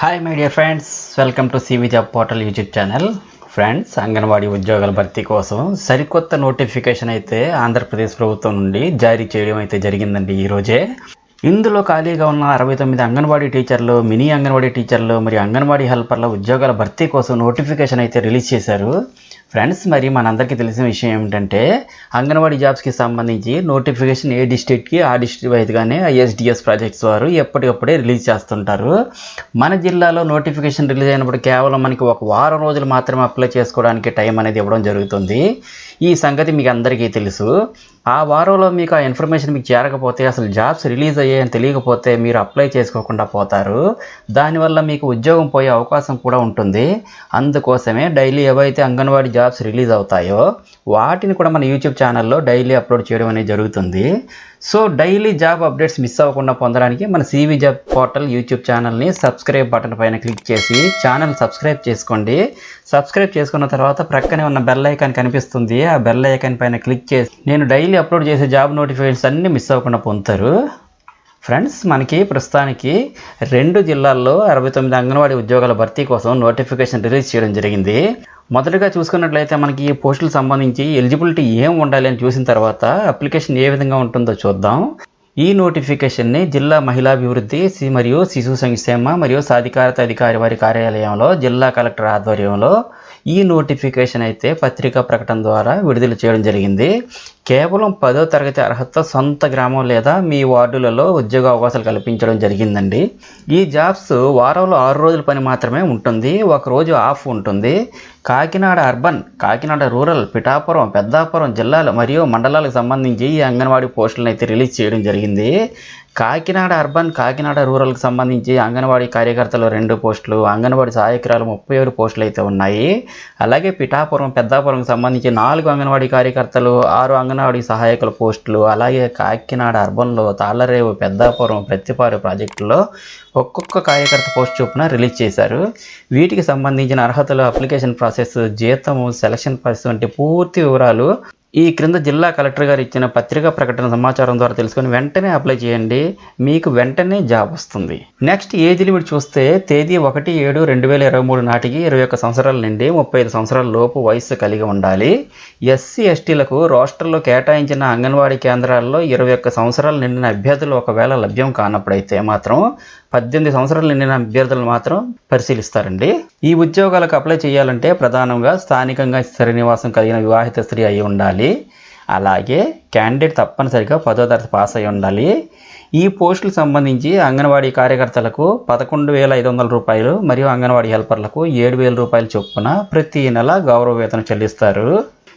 Hi my dear friends welcome to CV job portal YouTube channel friends anganwadi ఉద్యోగాల భర్తీ కోసం సరికొత్త notification అయితే ఆంధ్రప్రదేశ్ ప్రభుత్వం నుండి జారీ చేయడం అయితే జరిగిందండి ఈరోజే. ఇందులో ఖాళీగా ఉన్న అరవై తొమ్మిది అంగన్వాడీ టీచర్లు మినీ అంగన్వాడీ టీచర్లు మరియు అంగన్వాడీ హెల్పర్ల ఉద్యోగాల భర్తీ కోసం నోటిఫికేషన్ అయితే రిలీజ్ చేశారు. ఫ్రెండ్స్ మరి మనందరికీ తెలిసిన విషయం ఏమిటంటే అంగన్వాడీ జాబ్స్కి సంబంధించి నోటిఫికేషన్ ఏ డిస్ట్రిక్ట్కి ఆ డిస్ట్రిక్ట్ వైజ్గానే ఐఎస్డిఎస్ ప్రాజెక్ట్స్ వారు ఎప్పటికప్పుడే రిలీజ్ చేస్తుంటారు. మన జిల్లాలో నోటిఫికేషన్ రిలీజ్ అయినప్పుడు కేవలం మనకి ఒక వారం రోజులు మాత్రమే అప్లై చేసుకోవడానికి టైం అనేది ఇవ్వడం జరుగుతుంది. ఈ సంగతి మీకు అందరికీ తెలుసు. ఆ వారంలో మీకు ఆ ఇన్ఫర్మేషన్ మీకు చేరకపోతే అసలు జాబ్స్ రిలీజ్ అయ్యాయని తెలియకపోతే మీరు అప్లై చేసుకోకుండా పోతారు. దానివల్ల మీకు ఉద్యోగం పోయే అవకాశం కూడా ఉంటుంది. అందుకోసమే డైలీ ఏవైతే అంగన్వాడీ జాబ్స్ రిలీజ్ అవుతాయో వాటిని కూడా మన యూట్యూబ్ ఛానల్లో డైలీ అప్లోడ్ చేయడం అనేది జరుగుతుంది. So daily job updates miss అవ్వకుండా పొందడానికి మన సివి జాబ్ పోర్టల్ యూట్యూబ్ ఛానల్ని సబ్స్క్రైబ్ బటన్ పైన క్లిక్ చేసి ఛానల్ సబ్స్క్రైబ్ చేసుకోండి. సబ్స్క్రైబ్ చేసుకున్న తర్వాత ప్రక్కనే ఉన్న బెల్ ఐకాన్ కనిపిస్తుంది. ఆ బెల్ ఐకాన్ పైన క్లిక్ చేసి నేను డైలీ అప్లోడ్ చేసే జాబ్ నోటిఫికేషన్స్ అన్నీ మిస్ అవ్వకుండా పొందుతారు. ఫ్రెండ్స్ మనకి ప్రస్తుతానికి రెండు జిల్లాల్లో అరవై తొమ్మిది అంగన్వాడీ ఉద్యోగాల భర్తీ కోసం నోటిఫికేషన్ రిలీజ్ చేయడం జరిగింది. మొదటగా చూసుకున్నట్లయితే మనకి ఈ పోస్టులకు సంబంధించి ఎలిజిబిలిటీ ఏం ఉండాలి అని చూసిన తర్వాత అప్లికేషన్ ఏ విధంగా ఉంటుందో చూద్దాం. ఈ నోటిఫికేషన్ని జిల్లా మహిళాభివృద్ధి మరియు శిశు సంక్షేమ మరియు సాధికారత అధికారి వారి కార్యాలయంలో జిల్లా కలెక్టర్ ఆధ్వర్యంలో ఈ నోటిఫికేషన్ అయితే పత్రికా ప్రకటన ద్వారా విడుదల చేయడం జరిగింది. కేవలం పదో తరగతి అర్హత సొంత గ్రామం లేదా మీ వార్డులలో ఉద్యోగ అవకాశాలు కల్పించడం జరిగిందండి. ఈ జాబ్స్ వారంలో ఆరు రోజుల పని మాత్రమే ఉంటుంది. ఒక రోజు ఆఫ్ ఉంటుంది. కాకినాడ అర్బన్ కాకినాడ రూరల్ పిఠాపురం పెద్దాపురం జిల్లాలు మరియు మండలాలకు సంబంధించి ఈ అంగన్వాడీ పోస్టులను అయితే రిలీజ్ చేయడం జరిగింది. కాకినాడ అర్బన్ కాకినాడ రూరల్కి సంబంధించి అంగన్వాడీ కార్యకర్తలు రెండు పోస్టులు అంగన్వాడీ సహాయకురాలు ముప్పై ఏడు పోస్టులు అయితే ఉన్నాయి. అలాగే పిఠాపురం పెద్దాపురంకి సంబంధించి నాలుగు అంగన్వాడీ కార్యకర్తలు ఆరు అంగన్వాడీ సహాయకుల పోస్టులు అలాగే కాకినాడ అర్బన్లో తాళ్ళరేవు పెద్దాపురం ప్రత్తిపారు ప్రాజెక్టులో ఒక్కొక్క కార్యకర్త పోస్ట్ చొప్పున రిలీజ్ చేశారు. వీటికి సంబంధించిన అర్హతలు అప్లికేషన్ ప్రాసెస్ జీతము సెలక్షన్ ప్రాసెస్ వంటి పూర్తి వివరాలు ఈ క్రింద జిల్లా కలెక్టర్ గారు ఇచ్చిన పత్రికా ప్రకటన సమాచారం ద్వారా తెలుసుకొని వెంటనే అప్లై చేయండి. మీకు వెంటనే జాబ్ వస్తుంది. నెక్స్ట్ ఏజ్ లిమిట్ చూస్తే తేదీ ఒకటి ఏడు రెండు వేల ఇరవై మూడు నాటికి ఇరవై ఒక్క సంవత్సరాల నుండి ముప్పై ఐదు సంవత్సరాల లోపు వయస్సు కలిగి ఉండాలి. ఎస్సీ ఎస్టీలకు రోస్టర్లో కేటాయించిన అంగన్వాడీ కేంద్రాల్లో ఇరవై ఒక్క సంవత్సరాలు నిండిన అభ్యర్థులు ఒకవేళ లభ్యం కానప్పుడైతే మాత్రం పద్దెనిమిది సంవత్సరాలు నిండిన అభ్యర్థులను మాత్రం పరిశీలిస్తారండి. ఈ ఉద్యోగాలకు అప్లై చేయాలంటే ప్రధానంగా స్థానికంగా స్థిర నివాసం కలిగిన వివాహిత స్త్రీ అయి ఉండాలి. అలాగే క్యాండిడేట్ తప్పనిసరిగా పదో తరగతి పాస్ అయి ఉండాలి. ఈ పోస్టులకు సంబంధించి అంగన్వాడీ కార్యకర్తలకు పదకొండు వేల ఐదు వందల రూపాయలు మరియు అంగన్వాడీ హెల్పర్లకు ఏడు వేల రూపాయలు చొప్పున ప్రతి నెల గౌరవ వేతనం చెల్లిస్తారు.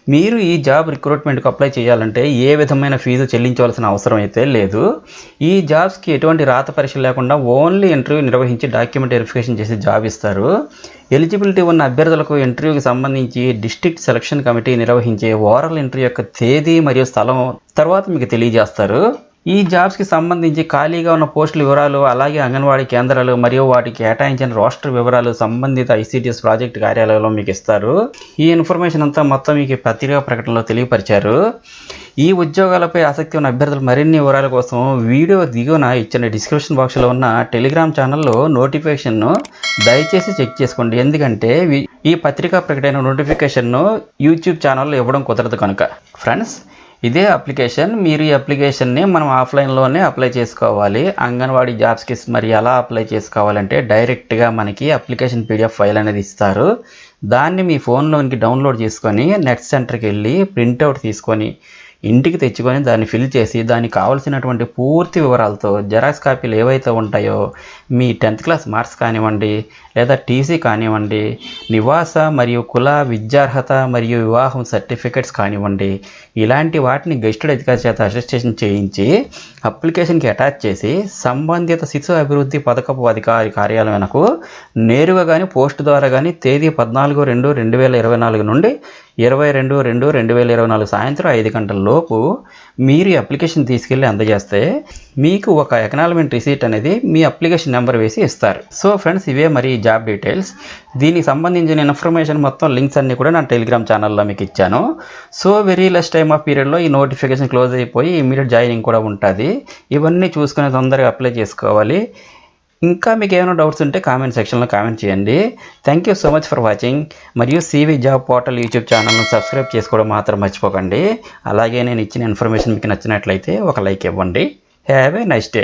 మీరు ఈ జాబ్ రిక్రూట్మెంట్కి అప్లై చేయాలంటే ఏ విధమైన ఫీజు చెల్లించవలసిన అవసరం అయితే లేదు. ఈ జాబ్స్కి ఎటువంటి రాత పరీక్ష లేకుండా ఓన్లీ ఇంటర్వ్యూ నిర్వహించి డాక్యుమెంట్ వెరిఫికేషన్ చేసి జాబ్ ఇస్తారు. ఎలిజిబిలిటీ ఉన్న అభ్యర్థులకు ఇంటర్వ్యూకి సంబంధించి డిస్ట్రిక్ట్ సెలక్షన్ కమిటీ నిర్వహించే ఓరల్ ఇంటర్వ్యూ యొక్క తేదీ మరియు స్థలం తర్వాత మీకు తెలియజేస్తారు. ఈ జాబ్స్కి సంబంధించి ఖాళీగా ఉన్న పోస్టుల వివరాలు అలాగే అంగన్వాడీ కేంద్రాలు మరియు వాటికి కేటాయించిన రోస్టర్ వివరాలు సంబంధిత ఐసీటీఎస్ ప్రాజెక్ట్ కార్యాలయంలో మీకు ఇస్తారు. ఈ ఇన్ఫర్మేషన్ అంతా మొత్తం మీకు పత్రికా ప్రకటనలో తెలియపరిచారు. ఈ ఉద్యోగాలపై ఆసక్తి ఉన్న అభ్యర్థులు మరిన్ని వివరాల కోసం వీడియో దిగువన ఇచ్చిన డిస్క్రిప్షన్ బాక్స్లో ఉన్న టెలిగ్రామ్ ఛానల్లో నోటిఫికేషన్ను దయచేసి చెక్ చేసుకోండి. ఎందుకంటే ఈ పత్రికా ప్రకటన నోటిఫికేషన్ను యూట్యూబ్ ఛానల్లో ఇవ్వడం కుదరదు కనుక. ఫ్రెండ్స్ ఇదే అప్లికేషన్ మీరు ఈ అప్లికేషన్ని మనం ఆఫ్లైన్లోనే అప్లై చేసుకోవాలి. అంగన్వాడీ జాబ్స్కి మరి ఎలా అప్లై చేసుకోవాలంటే డైరెక్ట్గా మనకి అప్లికేషన్ పీడిఎఫ్ ఫైల్ అనేది ఇస్తారు. దాన్ని మీ ఫోన్లోనికి డౌన్లోడ్ చేసుకొని నెట్ సెంటర్కి వెళ్ళి ప్రింట్అవుట్ తీసుకొని ఇంటికి తెచ్చుకొని దాన్ని ఫిల్ చేసి దానికి కావాల్సినటువంటి పూర్తి వివరాలతో జెరాక్స్ కాపీలు ఏవైతే ఉంటాయో మీ టెన్త్ క్లాస్ మార్క్స్ కానివ్వండి లేదా టీసీ కానివ్వండి నివాస మరియు కుల విద్యార్హత మరియు వివాహం సర్టిఫికెట్స్ కానివ్వండి ఇలాంటి వాటిని గెస్టెడ్ అధికారి చేత అసిస్టేషన్ చేయించి అప్లికేషన్కి అటాచ్ చేసి సంబంధిత శిశు అభివృద్ధి పథకపు అధికారి కార్యాలయంకు నేరుగా కానీ పోస్ట్ ద్వారా కానీ తేదీ పద్నాలుగు రెండు రెండు వేల ఇరవై నాలుగు నుండి ఇరవై రెండు రెండు రెండు వేల ఇరవై నాలుగు సాయంత్రం ఐదు గంటల లోపు మీరు అప్లికేషన్ తీసుకెళ్ళి అందజేస్తే మీకు ఒక ఎకనాలమెంట్ రిసీట్ అనేది మీ అప్లికేషన్ నెంబర్ వేసి ఇస్తారు. సో ఫ్రెండ్స్ ఇవే మరి జాబ్ డీటెయిల్స్. దీనికి సంబంధించిన ఇన్ఫర్మేషన్ మొత్తం లింక్స్ అన్నీ కూడా నా టెలిగ్రామ్ ఛానల్లో మీకు ఇచ్చాను. So very less time of పీరియడ్లో ఈ నోటిఫికేషన్ క్లోజ్ అయిపోయి ఇమీడియట్ జాయినింగ్ కూడా ఉంటుంది. ఇవన్నీ చూసుకుని తొందరగా అప్లై చేసుకోవాలి. ఇంకా మీకు ఏమైనా డౌట్స్ ఉంటే కామెంట్ సెక్షన్లో కామెంట్ చేయండి. Thank you so much for watching మరియు సివి జాబ్ పోర్టల్ యూట్యూబ్ ఛానల్ను సబ్స్క్రైబ్ చేసుకోవడం మాత్రం మర్చిపోకండి. అలాగే నేను ఇచ్చిన ఇన్ఫర్మేషన్ మీకు నచ్చినట్లయితే ఒక లైక్ ఇవ్వండి. Have a nice day